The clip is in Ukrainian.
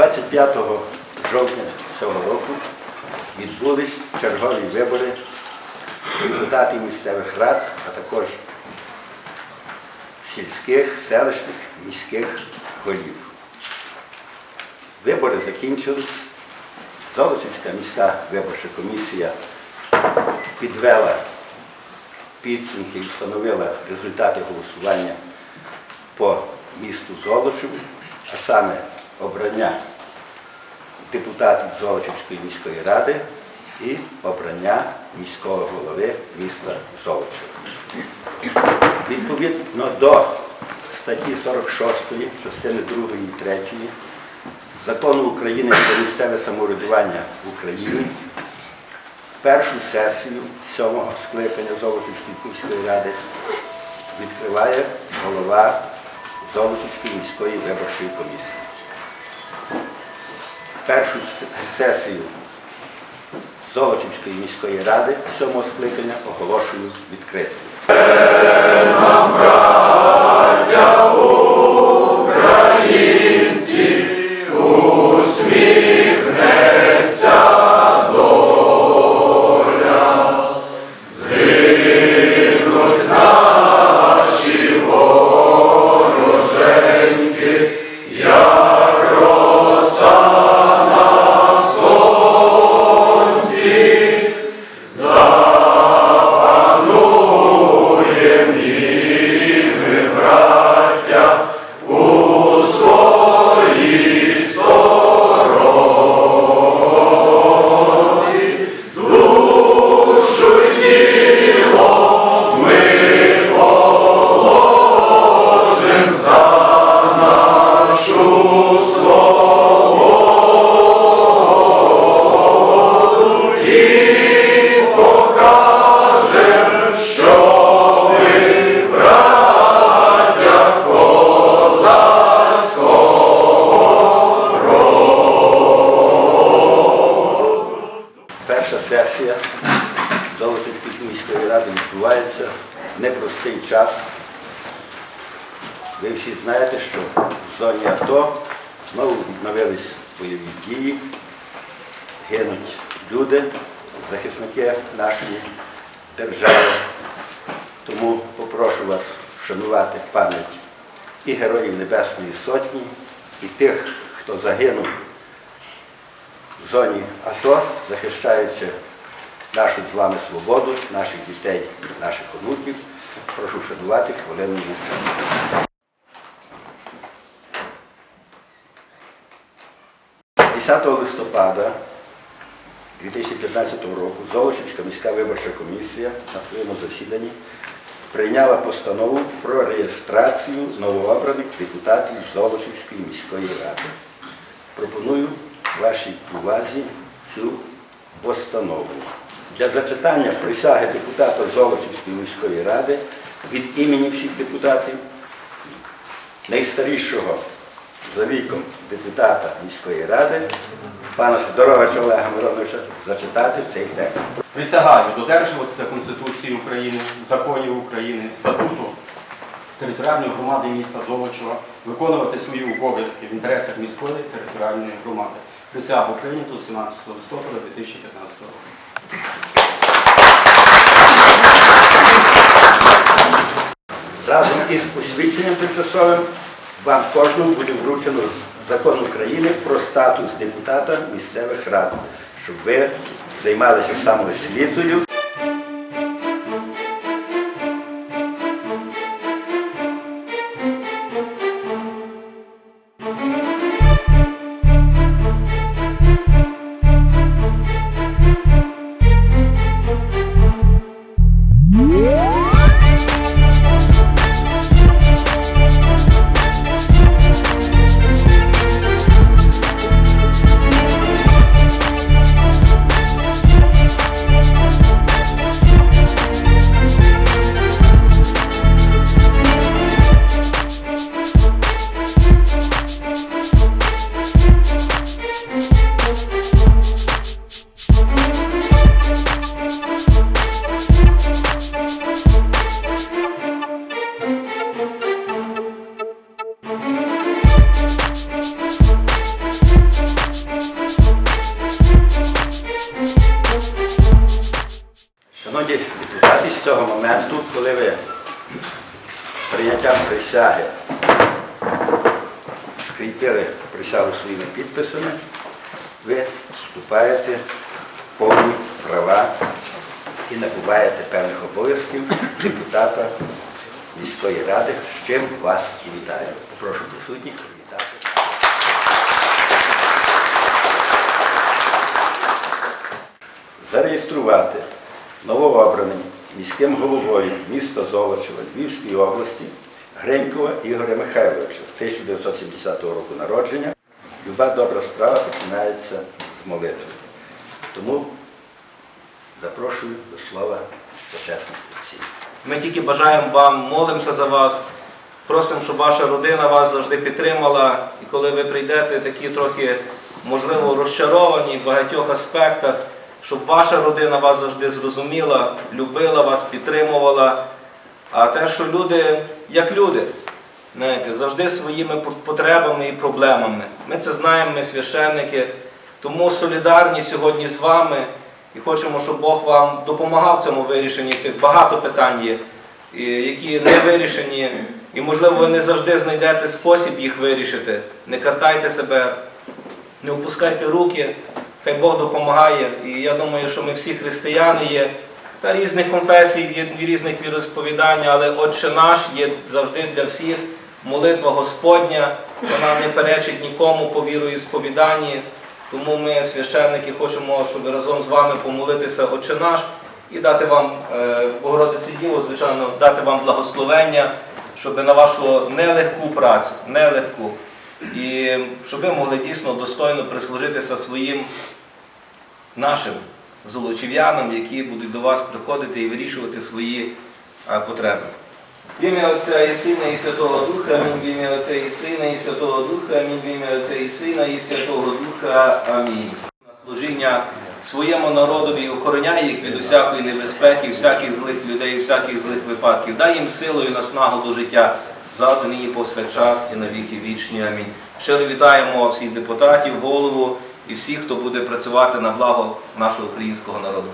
25 жовтня цього року відбулись чергові вибори депутатів місцевих рад, а також сільських, селищних, міських голів. Вибори закінчились. Золочівська міська виборча комісія підвела підсумки і встановила результати голосування по місту Золочеву, а саме обрання депутатів Золочівської міської ради і обрання міського голови міста Золочева. Відповідно до статті 46 частини 2 і 3 Закону України про місцеве самоврядування в Україні першу сесію сьомого скликання Золочівської міської ради відкриває голова Золочівської міської виборчої комісії. Першу сесію Золочівської міської ради сьомого скликання оголошую відкритою. Міської ради відбувається непростий час. Ви всі знаєте, що в зоні АТО знову відновились бойові дії, гинуть люди, захисники нашої держави. Тому попрошу вас вшанувати пам'ять і Героїв Небесної Сотні, і тих, хто загинув в зоні АТО, захищаючи нашу з вами свободу, наших дітей, наших онуків. Прошу вшанувати хвилину мовчання. 10 листопада 2015 року Золочівська міська виборча комісія на своєму засіданні прийняла постанову про реєстрацію новообраних депутатів Золочівської міської ради. Пропоную вашій увазі цю постанову. Для зачитання присяги депутата Золочівської міської ради від імені всіх депутатів, найстарішого за віком депутата міської ради, пана Сидоровича Олега Мироновича, зачитати цей текст. Присягаю додержуватися Конституції України, законів України, статуту територіальної громади міста Золочева, виконувати свої обов'язки в інтересах міської територіальної громади. Присягу прийнято 17 листопада 2015 року. Разом із посвідченням тимчасовим вам кожному буде вручено закон України про статус депутата місцевих рад, щоб ви займалися самоосвітою. Шановні депутати, з цього моменту, коли ви прийняттям присяги скріпили присягу своїми підписами, ви вступаєте в повні права і набуваєте певних обов'язків депутата міської ради, з чим вас і вітаю. Прошу присутніх привітати. Зареєструвати новообраним міським головою міста Золочева Львівської області Гренькова Ігоря Михайловича 1970 року народження. Люба добра справа починається з молитви. Тому запрошую до слова почесних отців. Ми тільки бажаємо вам, молимося за вас, просимо, щоб ваша родина вас завжди підтримала. І коли ви прийдете такі трохи, можливо, розчаровані в багатьох аспектах, щоб ваша родина вас завжди зрозуміла, любила вас, підтримувала. А те, що люди, як люди, знаєте, завжди своїми потребами і проблемами. Ми це знаємо, ми священники. Тому солідарні сьогодні з вами і хочемо, щоб Бог вам допомагав в цьому вирішенні цих багато питань є, які не вирішені, і можливо ви не завжди знайдете спосіб їх вирішити. Не картайте себе, не опускайте руки, хай Бог допомагає. І я думаю, що ми всі християни є та різних конфесій, є різних віросповідань, але Отче наш є завжди для всіх. Молитва Господня, вона не перечить нікому по віру і сповіданні. Тому ми, священники, хочемо, щоб разом з вами помолитися Отче наш і дати вам, е, Богородиці Діво, звичайно, дати вам благословення, щоб на вашу нелегку працю, нелегку, і щоб ви могли дійсно достойно прислужитися своїм нашим золочів'янам, які будуть до вас приходити і вирішувати свої потреби. В ім'я Отця і Сина, і Святого Духа, амінь. В ім'я Отця і Сина, і Святого Духа, амінь. В ім'я Отця і Сина, і Святого Духа, амінь. На служіння своєму народові охороняй їх від усякої небезпеки, всяких злих людей, всяких злих випадків. Дай їм силу і наснагу до життя. Завжди нині повсякчас і на віки вічні. Амінь. Щиро вітаємо всіх депутатів, голову і всіх, хто буде працювати на благо нашого українського народу.